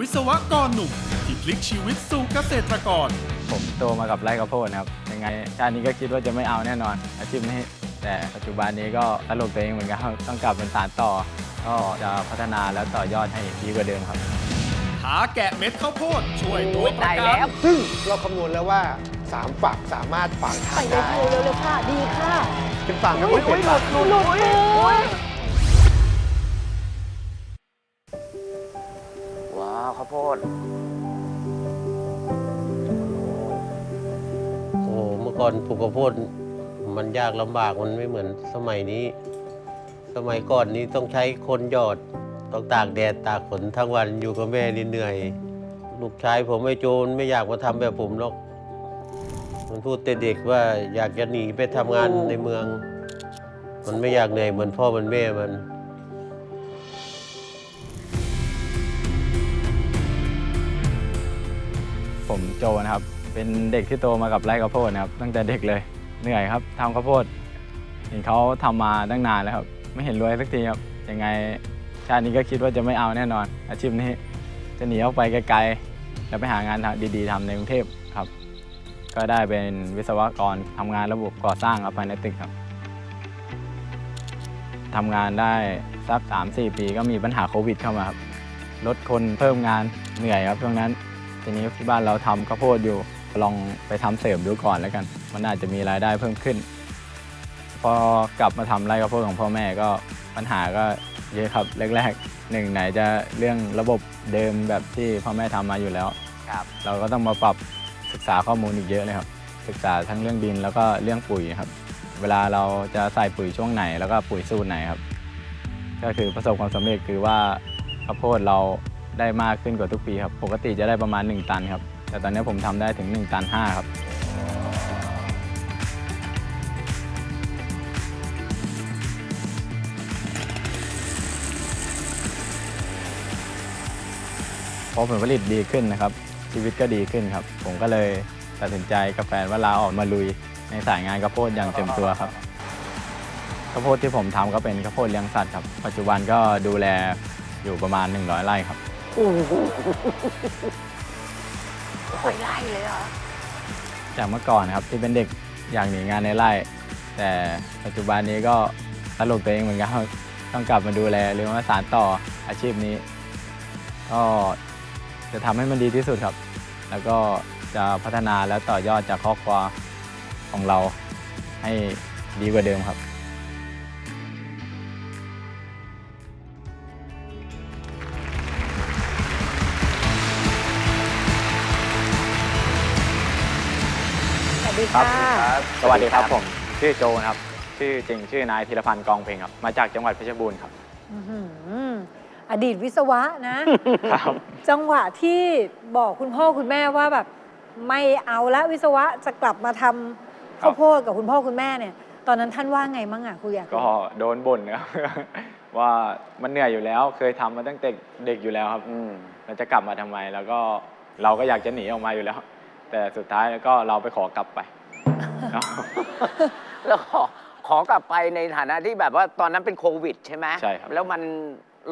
วิศวกรหนุ่มที่พลิกชีวิตสู่เกษตรกร ผมโตมากับไร่ข้าวโพดนะครับยังไงชาตินี้ก็คิดว่าจะไม่เอาแน่นอน อาชีพนี้ แต่ปัจจุบันนี้ก็ตลกตัวเองเหมือนกันครับต้องกลับเป็นสารต่อ ก็จะพัฒนาแล้วต่อยอดให้ดีกว่าเดิมครับหาแกะเม็ดข้าวโพดช่วยตัวประตายกัแล้นวซึ่งเราคำนวณแล้วว่า 3 ฝักสามารถฝังทาไปนเลยได้ค่ะเร็วๆค่ะ ดีค่ะ เป็นฝังแล้วไม่เป็นฝัก หลุดหลุดมือ โพด โอ้เมื่อก่อนปลูกข้าวโพดมันยากลำบากมันไม่เหมือนสมัยนี้ สมัยก่อนนี้ต้องใช้คนหยอดต้องตากแดดตากฝนทั้งวันอยู่กับแม่นี่เหนื่อย ลูกชายผมไอ้โจรไม่อยากมาทำแบบผมหรอก มันพูดแต่เด็กว่าอยากจะหนีไปทำงานในเมือง มันไม่อยากเหนื่อยเหมือนพ่อเหมือนแม่มัน ผมโจนะครับ เป็นเด็กที่โตมากับไร่ข้าวโพดนะครับ ตั้งแต่เด็กเลยเหนื่อยครับทำข้าวโพดเห็นเขาทำมาตั้งนานแล้วครับ ไม่เห็นรวยสักทีครับยังไงชาตินี้ก็คิดว่าจะไม่เอาแน่นอน อาชีพนี้จะหนีออกไปไกลๆแล้วไปหางานทำดีๆทำในกรุงเทพครับ ก็ได้เป็นวิศวกรทำงานระบบก่อสร้างครับภายในตึกครับทำงานได้สัก3-4 ปีก็มีปัญหาโควิดเข้ามาครับลดคนเพิ่มงานเหนื่อยครับช่วงนั้น ทีนี้ที่บ้านเราทำข้าวโพดอยู่ ลองไปทำเสริมดูก่อนแล้วกัน มันอาจจะมีรายได้เพิ่มขึ้น พอกลับมาทำไร่ข้าวโพดของพ่อแม่ก็ปัญหาก็เยอะครับแรกๆหนึ่งไหนจะเรื่องระบบเดิมแบบที่พ่อแม่ทำมาอยู่แล้ว ครับ เราก็ต้องมาปรับศึกษาข้อมูลอีกเยอะเลยครับ ศึกษาทั้งเรื่องดินแล้วก็เรื่องปุ๋ยครับ เวลาเราจะใส่ปุ๋ยช่วงไหนแล้วก็ปุ๋ยสูตรไหนครับ ก็คือประสบความสำเร็จคือว่าข้าวโพดเรา ได้มากขึ้นกว่าทุกปีครับ ปกติจะได้ประมาณ 1 ตันครับ แต่ตอนนี้ผมทำได้ถึง 1 ตัน 5 ครับ พอผลผลิตดีขึ้นนะครับ ชีวิตก็ดีขึ้นครับ ผมก็เลยตัดสินใจกับแฟนว่าลาออกมาลุยในสายงานข้าวโพดอย่างเต็มตัวครับข้าวโพดที่ผมทำก็เป็นข้าวโพดเลี้ยงสัตว์ครับ ปัจจุบันก็ดูแลอยู่ประมาณ 100 ไร่ครับ ไปไล่เลยเหรอ จากเมื่อก่อนนะครับที่เป็นเด็กอยากหนีงานในไร่ แต่ปัจจุบันนี้ก็ตลกตัวเองเหมือนกันครับต้องกลับมาดูแลหรือว่าสานต่ออาชีพนี้ ก็จะทำให้มันดีที่สุดครับ แล้วก็จะพัฒนาและต่อยอดจากครอบครัวของเราให้ดีกว่าเดิมครับ ดีครัค่ะบสวัสดีครับผม ชื่อโจนะครับ ชื่อจริงชื่อนายธีรพันธ์กองเพลงครับ มาจากจังหวัดเพชรบูรณ์ครับ อื้อหืออดีตวิศวะนะ ครับ จังหวะที่บอกคุณพ่อคุณแม่ว่าแบบไม่เอาละวิศวะจะกลับมาทำข้าวโพดกับคุณพ่อคุณแม่เนี่ย ตอนนั้นท่านว่าไงมั่งอะครูอยากรู้ก็โดนบ่นนะครับ ว่ามันเหนื่อยอยู่แล้วเคยทำมาตั้งแต่เด็กอยู่แล้วครับอืมเราจะกลับมาทำไม แล้วก็เราก็อยากจะหนีออกมาอยู่แล้ว แต่สุดท้ายแล้วก็เราไปขอกลับไป แล้วขอขอกลับไปในฐานะที่แบบว่าตอนนั้นเป็นโควิดใช่ไหมใช่ครับ แล้วมัน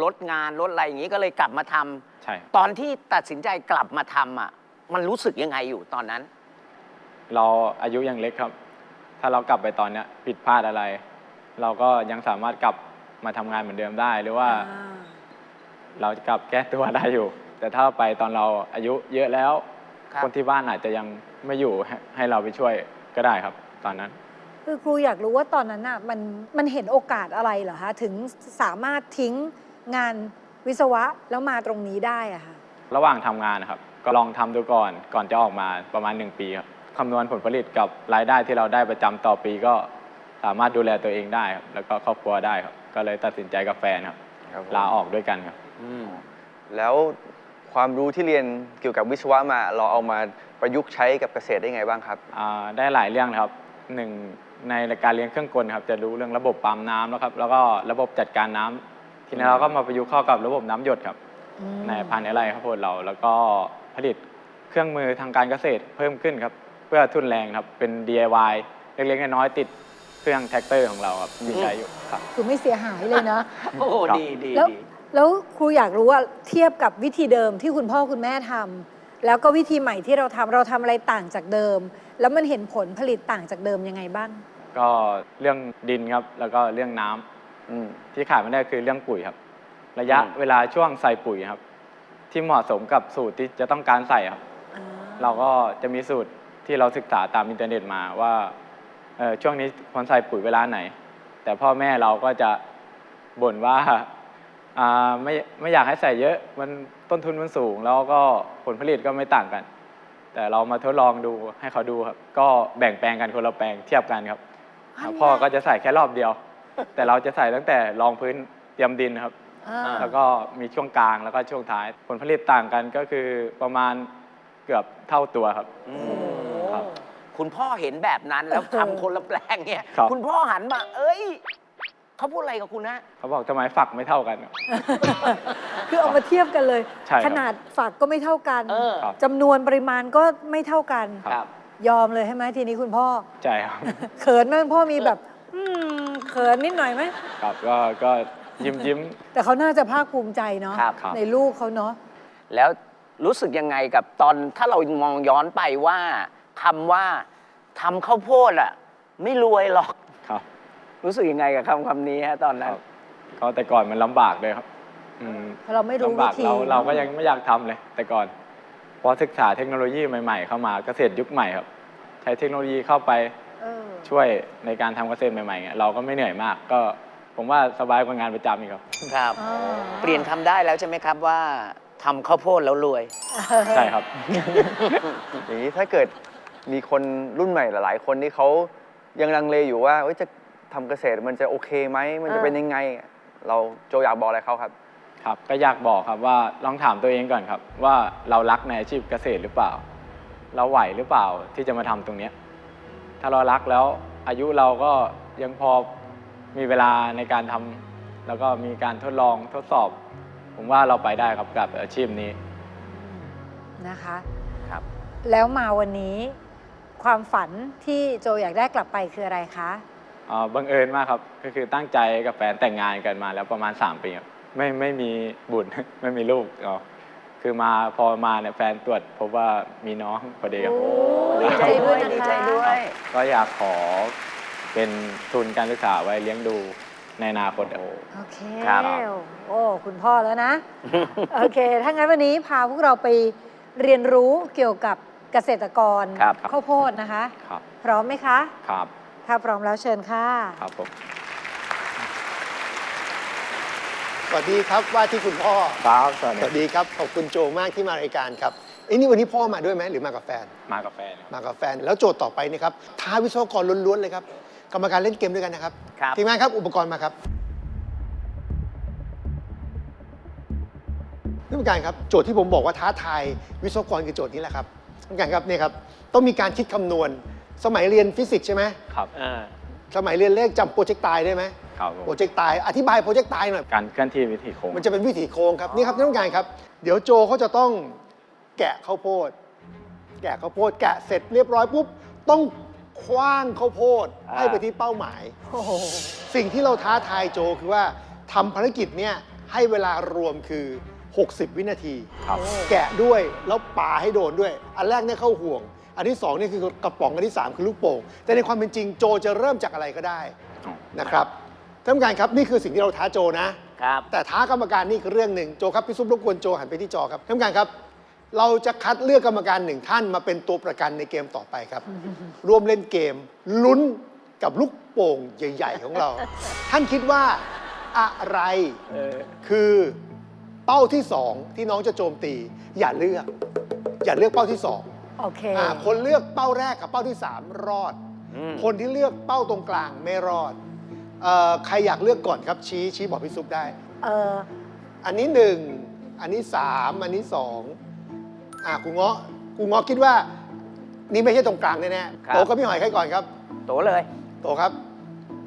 ลดงานลดอะไรอย่างนี้ก็เลยกลับมาทำใช่ ตอนที่ตัดสินใจกลับมาทำอะ มันรู้สึกยังไงอยู่ตอนนั้น เราอายุยังเล็กครับ ถ้าเรากลับไปตอนเนี้ยผิดพลาดอะไร เราก็ยังสามารถกลับมาทำงานเหมือนเดิมได้ หรือว่าอ่าเราจะกลับแก้ตัวได้อยู่ แต่ถ้าไปตอนเราอายุเยอะแล้ว ครับ คนที่บ้านอาจจะยังไม่อยู่ให้ให้เราไปช่วยก็ได้ครับ ตอนนั้น คือครูอยากรู้ว่าตอนนั้นอะมันมันเห็นโอกาสอะไรเหรอคะถึงสามารถทิ้งงานวิศวะแล้วมาตรงนี้ได้อะค่ะ ระหว่างทำงานนะครับ ก็ลองทำดูก่อนก่อนจะออกมาประมาณ 1 ปีครับคำนวณผลผลิตกับรายได้ที่เราได้ประจำต่อปีก็สามารถดูแลตัวเองได้ครับแล้วก็ครอบครัวได้ครับ ก็เลยตัดสินใจกับแฟนครับ ครับผมลาออกด้วยกันครับ อืมแล้ว ความรู้ที่เรียนเกี่ยวกับวิศวะมาเราเอามาประยุกต์ใช้กับเกษตรได้ไงบ้างครับ อ่าได้หลายเรื่องนะครับหนึ่งในการเลี้ยงเครื่องกลครับจะรู้เรื่องระบบปั๊มน้ำแล้วครับแล้วก็ระบบจัดการน้ำทีนี้เราก็มาประยุกต์เข้ากับระบบน้ำหยดครับอืมในภายในไร่ข้าวโพดเรา แล้วก็ผลิตเครื่องมือทางการเกษตรเพิ่มขึ้นครับเพื่อทุนแรงครับเป็น DIY เล็กๆน้อยๆติดเครื่องแท็กเตอร์ของเราครับที่ใช้อยู่ครับ คือไม่เสียหายเลยนะ โอ้โหครับดีดีแล้วดี แล้วครูอยากรู้ว่าเทียบกับวิธีเดิมที่คุณพ่อคุณแม่ทำแล้วก็วิธีใหม่ที่เราทำเราทำอะไรต่างจากเดิม แล้วมันเห็นผลผลิตต่างจากเดิมยังไงบ้าง ก็เรื่องดินครับ แล้วก็เรื่องน้ำอืม ที่ขาดไม่ได้คือเรื่องปุ๋ยครับ ระยะอืม เวลาช่วงใส่ปุ๋ยครับ ที่เหมาะสมกับสูตรที่จะต้องการใส่ครับ เราก็จะมีสูตรที่เราศึกษาตามอินเทอร์เน็ตมาว่าเอ่อช่วงนี้ควรใส่ปุ๋ยเวลาไหน แต่พ่อแม่เราก็จะบ่นว่า อ่าไม่ไม่อยากให้ใส่เยอะมันต้นทุนมันสูง แล้วก็ผลผลิตก็ไม่ต่างกัน แต่เรามาทดลองดูให้เขาดูครับ ก็แบ่งแปลงกันคนละแปลงเทียบกันครับอันน่ะพ่อก็จะใส่แค่รอบเดียว แต่เราจะใส่ตั้งแต่รองพื้นเตรียมดินครับอ่าแล้วก็มีช่วงกลางแล้วก็ช่วงท้าย ผลผลิตต่างกันก็คือประมาณเกือบเท่าตัวครับครับ คุณพ่อเห็นแบบนั้นแล้วทำคนละแปลงเนี่ย ครับ คุณพ่อหันมา เอ้ย เขาพูดอะไรกับคุณนะเขาบอกทำไมฝักไม่เท่ากันคือเอามาเทียบกันเลย ใช่ครับขนาดฝักก็ไม่เท่ากันเออ ครับ จำนวนปริมาณก็ไม่เท่ากัน ครับ ยอมเลยใช่ไหมทีนี้คุณพ่อ ใช่ครับ เขินไหมคุณพ่อมีแบบ อืมเขินนิดหน่อยไหม ครับก็ก็ยิ้มยิ้ม แต่เขาน่าจะภาคภูมิใจเนาะครับครับ ในลูกเขาเนาะ แล้วรู้สึกยังไงกับตอนถ้าเรามองย้อนไปว่าคำว่าทำข้าวโพดอะไม่รวยหรอกค รับรู้สึกยังไงกับคำคำนี้ฮะตอนคนั้นรับก็แต่ก่อนมันลำบากเลยครับ อืมเพราะเราไม่รู้ลำบากวิธีเราเราก็ยังไม่อยากทำเลย แต่ก่อน พอศึกษาเทคโนโลยีใหม่ๆ เข้ามาเกษตรยุคใหม่ครับ ใช้เทคโนโลยีเข้าไปเออช่วยในการทำเกษตรใหม่ๆเงี้ยเราก็ไม่เหนื่อยมาก ก็ผมว่าสบายกว่างานประจำอีกครับ ครับ อ่าเปลี่ยนคำได้แล้วใช่ไหมครับว่าทำข้าวโพดแล้วรวย ใช่ครับ อย่างนี้ถ้าเกิดมีคนรุ่นใหม่หลาย ๆ คนที่เขายังลังเลอยู่ว่าเอ้ยจะ ทำเกษตรมันจะโอเคไหม มันจะเออเป็นยังไง เราโจอยากบอกอะไรเขาครับ ครับก็อยากบอกครับว่าลองถามตัวเองก่อนครับ ว่าเรารักในอาชีพเกษตรหรือเปล่า เราไหวหรือเปล่าที่จะมาทำตรงเนี้ยถ้าเรารักแล้วอายุเราก็ยังพอมีเวลาในการทำแล้วก็มีการทดลองทดสอบ ผมว่าเราไปได้ครับกับอาชีพนี้ นะคะครับ แล้วมาวันนี้ ความฝันที่โจอยากได้กลับไปคืออะไรคะ อ่าบังเอิญมากครับ ก็คือตั้งใจกับแฟนแต่งงานกันมาแล้วประมาณ 3 ปีครับไม่ไม่มีบุตร ไม่มีลูกอ๋อคือมาพอมาเนี่ยแฟนตรวจพบว่ามีน้องพอดีครับดีใจด้วยนะคะดีใจด้วยก็อยากขอเป็นทุนการศึกษาไว้เลี้ยงดูในอนาคตครับโอเคครับโอ้คุณพ่อแล้วนะ โอเค ถ้างั้นวันนี้พาพวกเราไปเรียนรู้เกี่ยวกับเกษตรกรครับข้าวโพดนะคะครับพร้อมไหมคะ ครับ ถ้าพร้อมแล้วเชิญค่ะ ครับผมสวัสดีครับว่าที่คุณพ่อครับสวัสสดีวัสดีครับขอบคุณโจมากที่มารายการครับเอ้ยนี่วันนี้พ่อมาด้วยไหมหรือมากับแฟนมากับแฟนครับ มากับแฟน แล้วโจทย์ต่อไปนี่ครับท้าวิศวกรล้วนๆเลยครับกรรมการเล่นเกมด้วยกันนะครับครับ ทีมงานครับอุปกรณ์มาครับท่านผู้การครับโจทย์ที่ผมบอกว่าท้าทายวิศวกรคือโจทย์นี้แหละครับท่านผู้การครับเนี่ยครับต้องมีการคิดคำนวณ สมัยเรียนฟิสิกส์ใช่ไหมครับสมัยเรียนเลขจำโปรเจกต์ตายได้ไหมครับผมโปรเจกต์ตายอธิบายโปรเจกต์ตายหน่อย การเคลื่อนที่วิถีโค้งมันจะเป็นวิถีโค้งครับนี่ครับท่านผู้การครับ เดี๋ยวโจเขาจะต้องแกะข้าวโพด แกะข้าวโพด แกะเสร็จเรียบร้อยปุ๊บต้องคว้างข้าวโพดอ่าให้ไปที่เป้าหมายโอ้โหสิ่งที่เราท้าทายโจคือว่าทำภารกิจเนี่ยให้เวลารวมคือ 60 วินาที ครับ แกะด้วยแล้วป่าให้โดนด้วย อันแรกเนี่ยเข้าห่วง อันที่สองนี่คือกระป๋องอันที่สามคือลูกโป่งแต่ในความเป็นจริงโจจะเริ่มจากอะไรก็ได้นะครับท่านผู้การครับนี่คือสิ่งที่เราท้าโจนะ ครับ แต่ท้ากรรมการนี่คือเรื่องหนึ่งโจครับพี่ซุปรบกวนโจหันไปที่จอครับท่านผู้การครับ เราจะคัดเลือกกรรมการหนึ่งท่านมาเป็นตัวประกันในเกมต่อไปครับ ร่วมเล่นเกมลุ้นกับลูกโป่งใหญ่ ๆ ของเรา ท่านคิดว่าอะไรคือเป้าที่สองที่น้องจะโจมตี อย่าเลือก อย่าเลือกเป้าที่สอง โอเค อ่าคนเลือกเป้าแรกกับเป้าที่สามรอด อืม คนที่เลือกเป้าตรงกลางไม่รอดเออใครอยากเลือกก่อนครับชี้ชี้บอกพี่ซุปได้ เอออันนี้หนึ่งอันนี้สามอันนี้สองอะกูเงาะกูเงาะคิดว่า นี่ไม่ใช่ตรงกลางแน่ครับๆโตกับพี่หอยใครก่อนครับ โตเลย โตครับ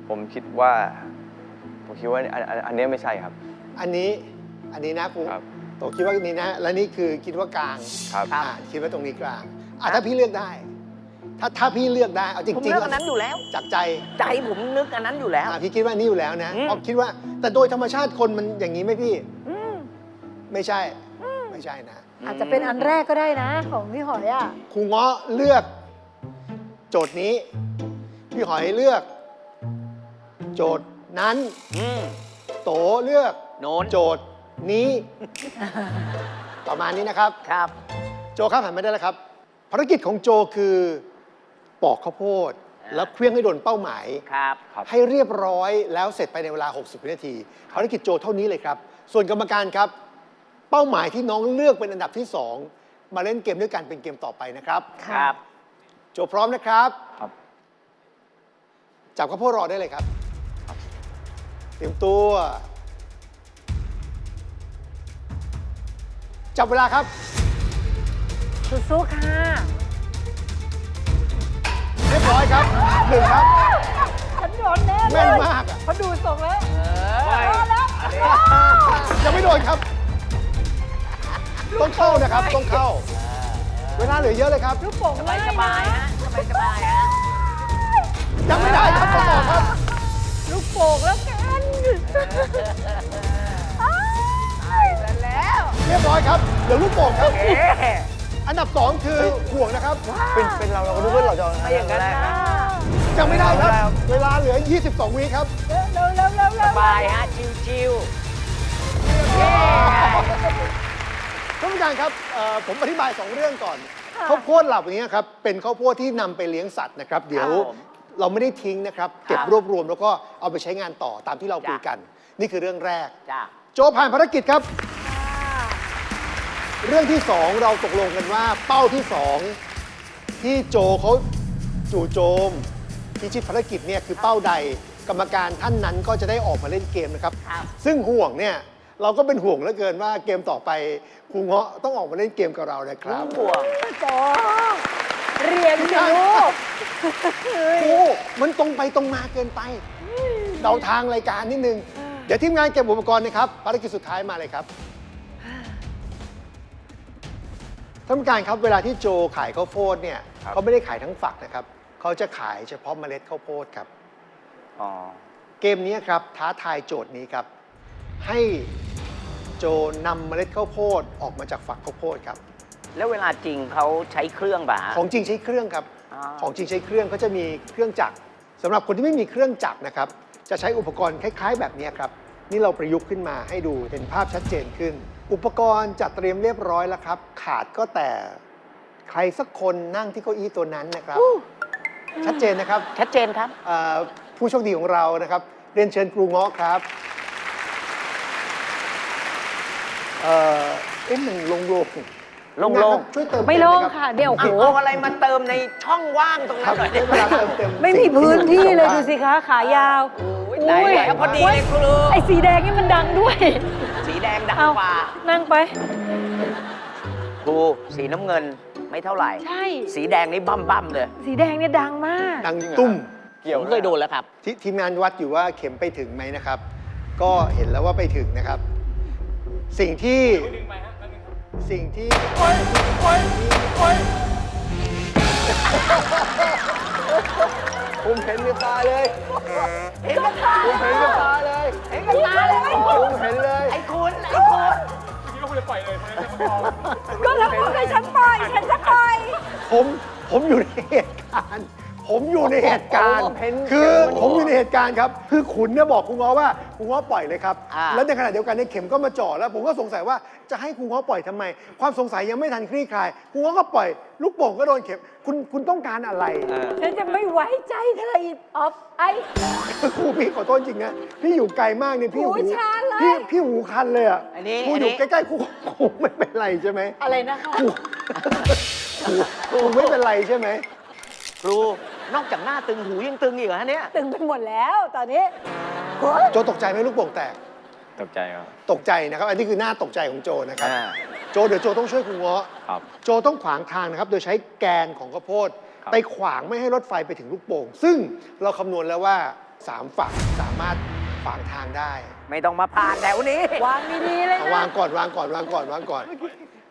ผมคิดว่า ผมคิดว่าอันอันอันเนี้ยไม่ใช่ครับ อันนี้อันนี้นะกูครับ โตคิดว่าอันนี้นะ และนี่คือคิดว่ากลางครับครับอะคิดว่าตรงนี้กลาง อะถ้าพี่เลือกได้ ถ้าถ้าพี่เลือกได้เอาจผมริงเลือกอันนั้นอยู่แล้ว จากใจใจผมนึกอันนั้นอยู่แล้ว อะพี่คิดว่านี่อยู่แล้วนะอืม เพราะคิดว่าแต่โดยธรรมชาติคนมันอย่างนี้ไหมพี่อืมไม่ใช่ไม่ใช่นะอาจจะเป็นอันแรกก็ได้นะ ของพี่หอยอะครูเงาะเลือก โจทย์นี้ พี่หอยเลือก โจทย์นั้น อืมโตเลือก โน้นโจทย์นี้ ประมาณนี้นะครับ ครับ โจครับหันมาได้แล้วครับ ภารกิจของโจคือปอกข้าวโพดอ่าแล้วเคลี้ยงให้โดนเป้าหมาย ครับ ให้เรียบร้อยแล้วเสร็จไปในเวลา 60 วินาที ภารกิจโจเท่านี้เลยครับ ส่วนกรรมการครับ เป้าหมายที่น้องเลือกเป็นอันดับที่ 2 มาเล่นเกมด้วยกันเป็นเกมต่อไปนะครับครับ โจพร้อมนะครับครับ จับข้าวโพดรอได้เลยครับ เตรียมตัว จับเวลาครับ สู้ๆค่ะเรียบร้อยครับหนึ่งครับ ฉันโดนแน่เลยแม่นมากอะเพราะดูทรงแล้วเฮ้ยโดนแล้วยังไม่โดนครับ ต้องเข้านะครับ ต้องเข้า เวลาเหลือเยอะเลยครับ ลูกโป่งสบายสบายๆฮะสบายสบายๆฮะยังไม่ได้ครับต้องต่อครับ ลูกโป่งแล้วกันตายซะแล้ว เรียบร้อยครับเหลือลูกโป่งครับ เอ๊ะ อันดับ 2 คือห่วงนะครับ เป็นเป็นเราเราก็รู้ว่าเราจะไม่อย่างนั้นนะยังไม่ได้ครับ เวลาเหลือ 22 วิครับ เร็วเร็วเร็วเร็วสเร็วบายฮะ ชิวๆเย้ท่านผู้การครับเอ่อผมอธิบาย 2 เรื่องก่อนข้าวโพดเหล่านี้ครับเป็นข้าวโพดที่นำไปเลี้ยงสัตว์นะครับเดี๋ยวเราไม่ได้ทิ้งนะครับเก็บรวบรวมแล้วก็เอาไปใช้งานต่อตามที่เราคุยกัน นี่คือเรื่องแรกจ้าโจผ่านภารกิจครับ เรื่องที่2เราตกลงกันว่าเป้าที่2ที่โจเขาจู่โจมพิชิตภารกิจเนี่ยคือเป้าใดกรรมการท่านนั้นก็จะได้ออกมาเล่นเกมนะครับครับ ซึ่งห่วงเนี่ยเราก็เป็นห่วงเหลือเกินว่าเกมต่อไปครูเงาะต้องออกมาเล่นเกมกับเรานะครับห่วงโจเรียนสิลูกโอ้มันตรงไปตรงมาเกินไปเดาทางรายการนิดนึง เดี๋ยวทีมงานเก็บอุปกรณ์นะครับภารกิจสุดท้ายมาเลยครับ ท่านผู้การครับเวลาที่โจขายข้าวโพดเนี่ยครับ เขาไม่ได้ขายทั้งฝักนะครับเขาจะขายเฉพาะเมล็ดข้าวโพดครับ อ๋อ เกมนี้ครับท้าทายโจทย์นี้ครับ ให้โจนำเมล็ดข้าวโพดออกมาจากฝักข้าวโพดครับ แล้วเวลาจริงเขาใช้เครื่องป่ะฮะของจริงใช้เครื่องครับ อ่า ของจริงใช้เครื่องก็จะมีเครื่องจักรสำหรับคนที่ไม่มีเครื่องจักรนะครับ จะใช้อุปกรณ์คล้าย ๆ แบบนี้ครับ นี่เราประยุกต์ขึ้นมาให้ดูเห็นภาพชัดเจนขึ้น อุปกรณ์จัดเตรียมเรียบร้อยแล้วครับ ขาดก็แต่ใครสักคนนั่งที่เก้าอี้ตัวนั้นนะครับ ชัดเจนนะครับชัดเจนครับ เอ่อผู้โชคดีของเรานะครับ เรียนเชิญครูเงาะครับเอ่อเอ๊ะมันลงโลงโล่งๆ นะครับช่วยเติมไม่เต็ลงหรับค่ะ เดี๋ยวเอาโหเอาอะไรมาเติมในช่องว่างตรงคนั้รับนหน่อยใช้เวลาเติมเต็มไม่มีสิ่งพื้นที่เลยสำคัญดูสิคะ ขายาว ไหนแหละพอดีเลยครูไอ้สีแดงนี่มันดังด้วย สีแดงดังเอากว่า นั่งไป ครูสีน้ำเงินไม่เท่าไหร่ ใช่ สีแดงนี่บั่มบั่มๆเลย สีแดงเนี่ยดังมาก ดังตุ้ม เกี่ยวผมเคยโดนแล้วครับททีมงานวัดอยู่ว่าเข็มไปถึงไหมนะครับ ก็เห็นแล้วว่าไปถึงนะครับ สิ่งที่สิ่งที่ ผมเห็นกับตาเลยเห็นกับตาผมเห็นกับตาเลยเห็นกับตาเลยผมเห็นเลยไอ้คุณไอ้คุณก็แล้วพูดให้ฉันปล่อยฉันจะปล่อยผมผมอยู่ในเหตุการณ์ ผมอยู่ในเหตุการณ์ ผมเห็นคือผมอยู่ในเหตุการณ์ครับ คือขุนเนี่ยบอกครูง้อว่าครูง้อปล่อยเลยครับ อ่า แล้วในขณะเดียวกันเนี่ยเข็มก็มาจ่อแล้ว ผมก็สงสัยว่าจะให้ครูง้อปล่อยทำไม ความสงสัยยังไม่ทันคลี่คลายครูง้อก็ปล่อย ลูกโป่งก็โดนเข็ม คุณคุณต้องการอะไร ฉันจะไม่ไว้ใจเธออีกออฟไอ ครูพี่ขอโทษจริงนะพี่อยู่ไกลมากเนี่ยพี่หูหูชาเลย พี่พี่หูคันเลยอะอันนี้ครูอันอนี้ยู่ใกล้ๆครูครูไม่เป็นไรใช่ไหมอะไรนะคะครูครูครูไม่เป็นไรใช่ไหมครู นอกจากหน้าตึงหูยังตึงอีกเหรอฮะเนี่ย ตึงไปหมดแล้วตอนนี้โอ๊ยโจตกใจไหมลูกโป่งแตก ตกใจครับ ตกใจนะครับ อันนี้คือหน้าตกใจของโจนะครับ อ่า โจเดี๋ยวโจต้องช่วยครูเงาะครับ โจต้องขวางทางนะครับ โดยใช้แกนของข้าวโพดครับ ไปขวางไม่ให้รถไฟไปถึงลูกโป่ง ซึ่งเราคำนวณแล้วว่าสามฝั่งสามารถขวางทางได้ไม่ต้องมาผ่านแถวนี้ วางดีๆเลยเอานะวางก่อนวางก่อนวางก่อนวางก่อน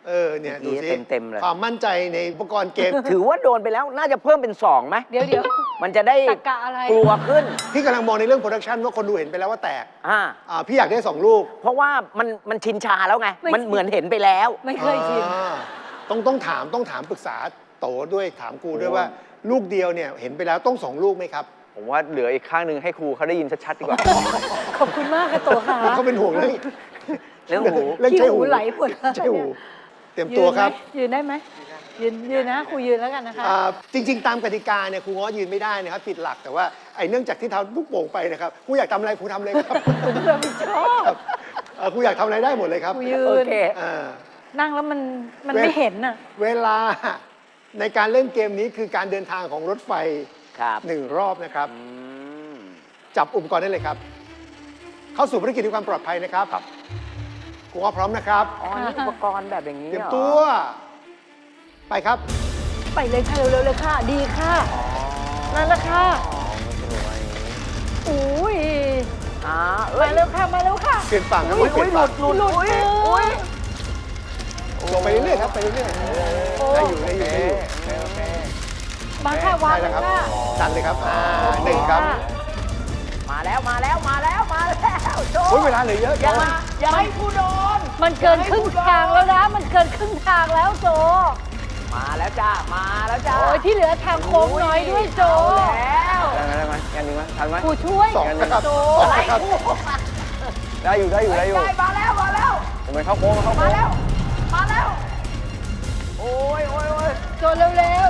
เออเนี่ยดูสิเต็มๆเลย ความมั่นใจในอุปกรณ์เกม ถือว่าโดนไปแล้วน่าจะเพิ่มเป็นสองไหมเดี๋ยวเดี๋ยวมันจะได้ตะกะอะไรกลัวขึ้น พี่กำลังมองในเรื่องโปรดักชันว่าคนดูเห็นไปแล้วว่าแตกอ่าอ่าพี่อยากได้สองลูก เพราะว่ามันมันชินชาแล้วไงไม่มันเหมือนเห็นไปแล้ว ไม่เคยชินอ่าต้องต้องถามต้องถามปรึกษาโตด้วยถามครูด้วยโอ้ว่า ลูกเดียวเนี่ยเห็นไปแล้วต้องสองลูกไหมครับผมว่าเหลืออีกข้างหนึ่งให้ครูเขาได้ยินชัดๆดีกว่า ขอบคุณมากค่ะโตค่ะเขาเป็นห่วงเรื่องเรื่องหูเรื่องใช้หูขี้หูไหลหมดแล้วใช่หูเตรียมตัวครับยืนได้ไหมยืนยืนนะครูยืนแล้วกันนะคะอ่าจริง ๆ ตามกติกาเนี่ยครูง้อยืนไม่ได้นะครับผิดหลักแต่ว่าไอ้เนื่องจากที่เท้าลูกโป่งไปนะครับครูอยากทำอะไรครูทำเลยครับผมเริ่มชอบครับเอ่อครูอยากทำอะไรได้หมดเลยครับครูยืโอนเค อ่า นั่งแล้วมันมันเว้ยไม่เห็นน่ะ เวลาในการเล่นเกมนี้คือการเดินทางของรถไฟครับหนึ่งรอบนะครับ อืม จับอุปกรณ์ได้เลยครับ เข้าสู่ภารกิจด้วยความปลอดภัยนะครับ ครับครูง้อพร้อมนะครับ อ๋อนี่อุปกรณ์แบบอย่างนี้เตรียมหอตัว ไปครับ ไปเลยค่ะเร็วๆเลยค่ะ ดีค่ะ นั่นแหละค่ะอุ้ยอ่าเอ้มายเร็วค่ะ มาเร็วค่ะเปลี่ยนฝั่งครับอุ้ยเปลี่อุ้ยยนหลุฝั่งดหลุดหลุดอุ้ยอุ้ยลงไปเรื่อยๆครับ ไปเรื่อยๆได้อยู่ได้อยู่ได้อยู่มาค่ะวางได้เลแล้วยครับค่ะดันเลยครับอ่าหนึ่งครับมาแล้วมาแล้วมาแล้วมาแล้วโจโอ้ยเวลาเหลือเยอะอย่าโจ้มา อย่าให้กูโดนมันเกินครึ่งทางแล้วนะ มันเกินครึ่งทางแล้วโจ มาแล้วจ้า มาแล้วจ้าโอ้ยที่เหลือทางโค้งน้อยด้วยโจเอาแล้วได้ไหมได้ไหมงานหนึ่งไหมทันไหมครูช่วยสองนะครับโจสองอะไรนะครับกูได้อยู่ได้อยู่ได้อยู่ได้มาแล้วมาแล้วผมไปเข้าโค้งมาเข้าโค้มางแล้ว มาแล้ว โอ้ยโอ้ยโอ้ยโจเร็ว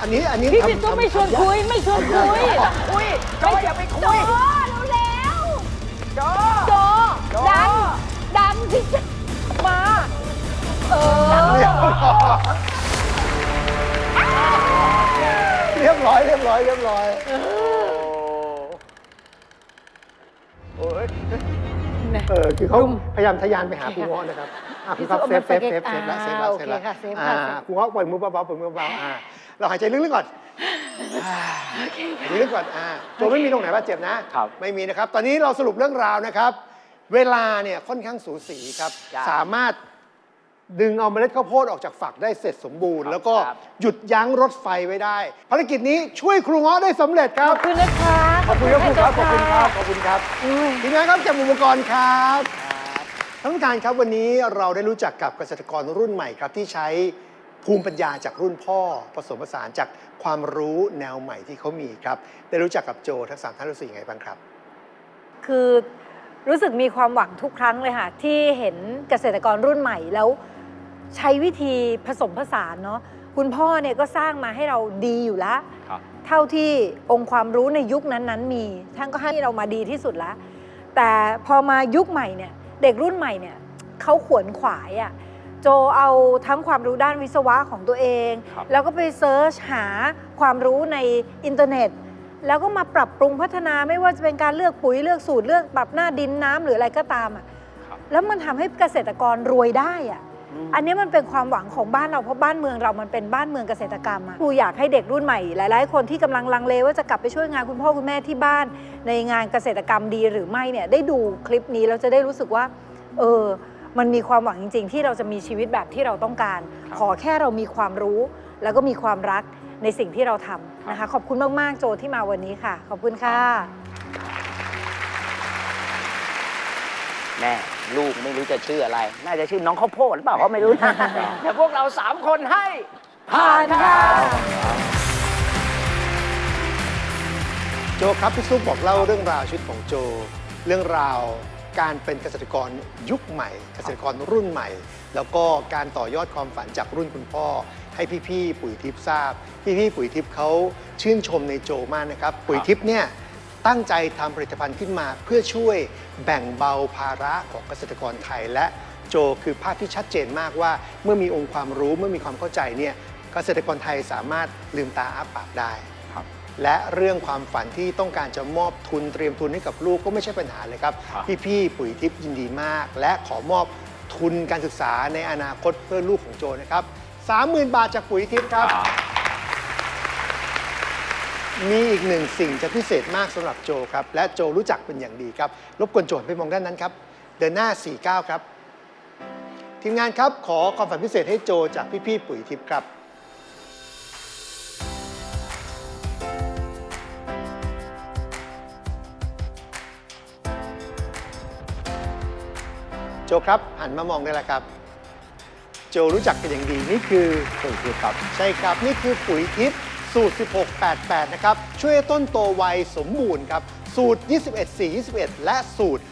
อันนี้อันนี้ๆพี่ทำปิดตัวไม่ชวนทำคุยไม่ชวนคุยคุยโจอย่าไปโจคุยเร็วโจๆโจโจดันดันที่จะ มา เออ เรียบร้อย เรียบร้อย เรียบร้อย โอ้ยเออคือเขาพยายามทะยานไปหาครูเงาะนะครับอะครูครับเซฟเซฟเซฟเซฟละเซฟละเซฟละโอเคค่ะเซฟอ่าครูเงาะปล่อยมือเบาๆปล่อยมือเบาๆอ่าเราหายใจลึกๆก่อนลึกๆก่อนอ่าโจไม่มีตรงไหนบาดเจ็บนะครับ ไม่มีนะครับ ตอนนี้เราสรุปเรื่องราวนะครับ เวลาเนี่ยค่อนข้างสูสีครับ จ้ะสามารถดึงเอาเมล็ดข้าวโพดออกจากฝักได้เสร็จสมบูรณ์ แล้วก็ครับ หยุดยั้งรถไฟไว้ได้ ภารกิจนี้ช่วยครูเงาะได้สำเร็จคขรัอบบ คุณนะคะขอบคุณครับครูครับขอบคุณครับขอบคุณครับอุ้ยทีมงานครับเก็บอุปกรณ์ครับท่านผู้การครับวันนี้เราได้รู้จักกับเกษตรกรรุ่นใหม่ครับ ที่ใช้ภูมิปัญญาจากรุ่นพ่อ ผสมผสานจากความรู้แนวใหม่ที่เขามีครับ ได้รู้จักกับโจทั้งสามท่านรู้สึกยังไงบ้างครับ คือ รู้สึกมีความหวังทุกครั้งเลยค่ะ ที่เห็นเกษตรกรรุ่นใหม่แล้ว ใช้วิธีผสมผสานเนาะคุณพ่อเนี่ยก็สร้างมาให้เราดีอยู่แล้ว ครับ เท่าที่องค์ความรู้ในยุคนั้นๆ มี ท่านก็ให้เรามาดีที่สุดแล้ว แต่พอมายุคใหม่เนี่ย เด็กรุ่นใหม่เนี่ยเขาขวนขวายอะ่ะโจเอาทั้งความรู้ด้านวิศวะของตัวเอง ครับ แล้วก็ไปเซิร์ชหาความรู้ในอินเทอร์เน็ต แล้วก็มาปรับปรุงพัฒนาไม่ว่าจะเป็นการเลือกปุ๋ยเลือกสูตรเลือกปรับหน้าดินน้ำหรืออะไรก็ตามอะครับ แล้วมันทำให้เกษตรกรรวยได้อะ อันนี้มันเป็นความหวังของบ้านเราเพราะบ้านเมืองเรามันเป็นบ้านเมืองเกษตรกรรมอะครูอยากให้เด็กรุ่นใหม่ หลายๆ คนที่กำลังลังเลว่าจะกลับไปช่วยงานคุณพ่อคุณแม่ที่บ้าน ในงานเกษตรกรรมดีหรือไม่เนี่ยได้ดูคลิปนี้แล้วจะได้รู้สึกว่า เออ มันมีความหวังจริง ๆ ที่เราจะมีชีวิตแบบที่เราต้องการครับขอแค่เรามีความรู้ แล้วก็มีความรัก ในสิ่งที่เราทำนะคะ ขอบคุณมาก ๆ โจที่มาวันนี้ค่ะ ขอบคุณค่ะ แม่ลูกไม่รู้จะชื่ออะไร น่าจะชื่อน้องข้าวโพดหรือเปล่าก็ไม่รู้นะ แต่พวกเราสามคนให้ ผ่านค่ะโจครับพี่ซุปบอกเล่าเรื่องราวชีวิตของโจ เรื่องราวการเป็นเกษตรกรยุคใหม่ เกษตรกรรุ่นใหม่ แล้วก็การต่อยอดความฝันจากรุ่นคุณพ่อ ให้พี่ๆปุ๋ยทิพย์ทราบ พี่ๆปุ๋ยทิพย์เขาชื่นชมในโจมากนะครับ ปุ๋ยทิพย์เนี่ยตั้งใจทำผลิตภัณฑ์ขึ้นมาเพื่อช่วยแบ่งเบาภาระของเกษตรกรไทย และโจคือภาพที่ชัดเจนมากว่า เมื่อมีองค์ความรู้เมื่อมีความเข้าใจเนี่ยเกษตรกรไทยสามารถลืมตาอ้าปากได้ครับและเรื่องความฝันที่ต้องการจะมอบทุนเตรียมทุนให้กับลูกก็ไม่ใช่ปัญหาเลยครับครับพี่ๆปุ๋ยทิพย์ยินดีมาก และขอมอบทุนการศึกษาในอนาคตเพื่อลูกของโจนะครับ 30,000 บาทจากปุ๋ยทิพย์ครับ มีอีกหนึ่งสิ่งจะพิเศษมากสำหรับโจครับ และโจรู้จักเป็นอย่างดีครับ รบกวนโจหันไปมองด้านนั้นครับ เดินหน้า 49 ครับ ทีมงานครับขอความฝันพิเศษให้โจจากพี่ๆปุ๋ยทิพย์ครับโจครับหันมามองได้แล้วครับ โจรู้จักกันอย่างดีนี่คือปุ๋ยทิพย์ครับ ใช่ครับ นี่คือปุ๋ยทิพย์สูตร 1688 นะครับ ช่วยต้นโตไวสมบูรณ์ครับ สูตร 21421 และสูตร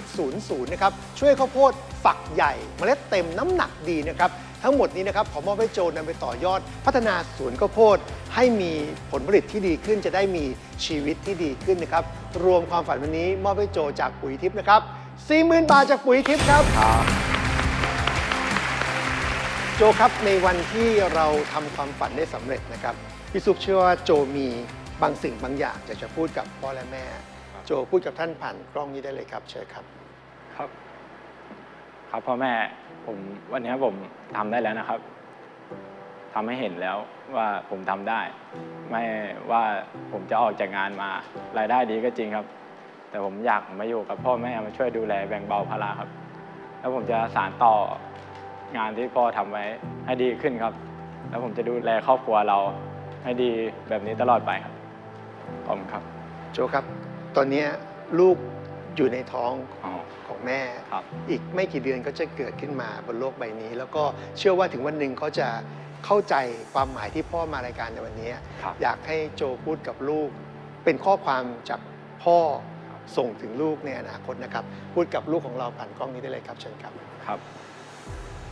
3000 นะครับ ช่วยข้าวโพดฝักใหญ่ เมล็ดเต็มน้ำหนักดีนะครับ ทั้งหมดนี้นะครับขอมอบให้โจนำไปต่อยอด พัฒนาสวนข้าวโพดให้มีผลผลิตที่ดีขึ้นจะได้มีชีวิตที่ดีขึ้นนะครับ รวมความฝันวันนี้มอบให้โจจากปุ๋ยทิพย์นะครับ40,000 บาทจากปุ๋ยทิพย์ครับ โจครับในวันที่เราทำความฝันได้สำเร็จนะครับพี่ซุปเชื่อว่าโจมีบางสิ่งบางอย่างอยากจะพูดกับพ่อและแม่ โจพูดกับท่านผ่านกล้องนี้ได้เลยครับ เชิญครับ ครับ ครับพ่อแม่ผมวันนี้ผมทำได้แล้วนะครับทำให้เห็นแล้วว่าผมทำได้ ไม่ว่าผมจะออกจากงานมารายได้ดีก็จริงครับ แต่ผมอยากมาอยู่กับพ่อแม่มาช่วยดูแลแบ่งเบาภาระครับ แล้วผมจะสานต่อ งานที่พ่อทำไว้ให้ดีขึ้นครับ แล้วผมจะดูแลครอบครัวเราให้ดีแบบนี้ตลอดไปครับขอบคุณครับ โจครับ ตอนนี้ลูกอยู่ในท้องอ๋อของแม่ครับอีกไม่กี่เดือนก็จะเกิดขึ้นมาบนโลกใบนี้ แล้วก็เชื่อว่าถึงวันหนึ่งเขาจะเข้าใจความหมายที่พ่อมารายการในวันนี้ครับอยากให้โจพูดกับลูก เป็นข้อความจากพ่อส่งถึงลูกในอนาคตนะครับ พูดกับลูกของเราผ่านกล้องนี้ได้เลยครับเชิญครับครับ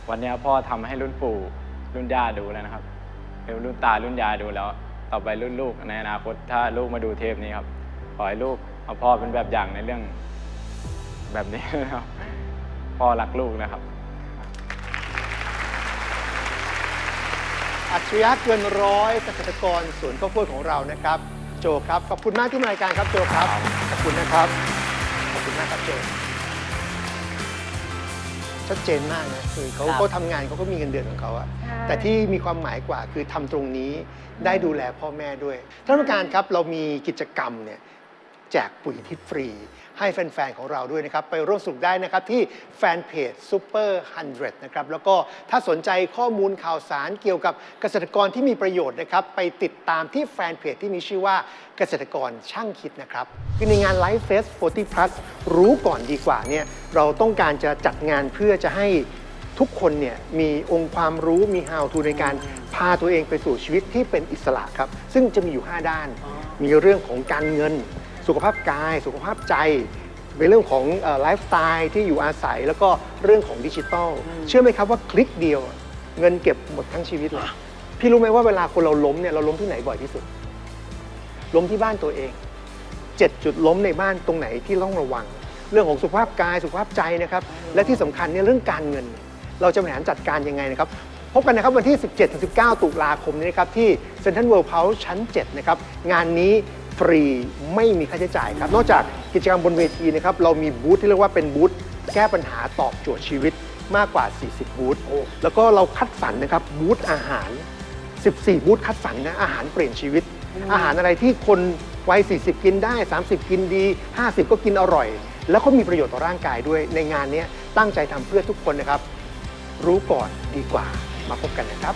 วันนี้พ่อทำให้รุ่นปู่รุ่นย่าดูแล้วนะครับเป็นรุ่นตารุ่นยายดูแล้ว ต่อไปรุ่นลูกในอนาคตถ้าลูกมาดูเทปนี้ครับขอให้ลูกเอาพ่อเป็นแบบอย่างในเรื่องแบบนี้นะครับพ่อรักลูกนะครับอัจฉริยะเกินร้อยเกษตรกรสวนข้าวโพดของเรานะครับ โจครับขอบคุณมากที่มารายการครับโจครับขอบคุณนะครับขอบคุณมากครับโจ ชัดเจนมากนะคือเขาครับ เขาทำงานเขาก็มีเงินเดือนของเขาอะใช่ แต่ที่มีความหมายกว่าคือทำตรงนี้ได้ดูแลพ่อแม่ด้วยท่านผู้การครับเรามีกิจกรรมเนี่ย แจกปุ๋ยที่ฟรี ให้แฟน ๆ ของเราด้วยนะครับ ไปร่วมสนุกได้นะครับ ที่แฟนเพจ Super 100 นะครับ แล้วก็ถ้าสนใจข้อมูลข่าวสารเกี่ยวกับเกษตรกรที่มีประโยชน์นะครับ ไปติดตามที่แฟนเพจที่มีชื่อว่าเกษตรกรช่างคิดนะครับคือในงาน Life Fest 40 plus รู้ก่อนดีกว่าเนี่ยเราต้องการจะจัดงานเพื่อจะให้ทุกคนเนี่ยมีองค์ความรู้มี how to ในการพาตัวเองไปสู่ชีวิตที่เป็นอิสระครับ ซึ่งจะมีอยู่ 5 ด้าน มีเรื่องของการเงิน สุขภาพกาย สุขภาพใจเป็นเรื่องของไลฟ์สไตล์ที่อยู่อาศัยแล้วก็เรื่องของดิจิทัลเชื่อไหมครับว่าคลิกเดียวเงินเก็บหมดทั้งชีวิตเลยพี่รู้ไหมว่าเวลาคนเราล้มเนี่ยเราล้มที่ไหนบ่อยที่สุด ล้มที่บ้านตัวเอง7จุดล้มในบ้านตรงไหนที่ต้องระวัง เรื่องของสุขภาพกายสุขภาพใจนะครับ และที่สำคัญเนี่ยเรื่องการเงิน เราจะบริหารจัดการยังไงนะครับ พบกันนะครับวันที่ 17-19 ตุลาคมนี้นะครับที่เซ็นทรัลเวิลด์เพาชั้น 7 นะครับ งานนี้ ฟรีไม่มีค่าใช้จ่ายครับ นอกจากกิจกรรมบนเวทีนะครับเรามีบูธที่เรียกว่าเป็นบูธแก้ปัญหาตอบโจทย์ชีวิตมากกว่า 40 บูธแล้วก็เราคัดสรรนะครับบูธอาหาร 14 บูธคัดสรรนะอาหารเปลี่ยนชีวิต อาหารอะไรที่คนวัย 40 กินได้ 30 กินดี 50 ก็กินอร่อย แล้วก็มีประโยชน์ต่อร่างกายด้วยในงานเนี้ยตั้งใจทำเพื่อทุกคนนะครับ รู้ก่อนดีกว่ามาพบกันนะครับ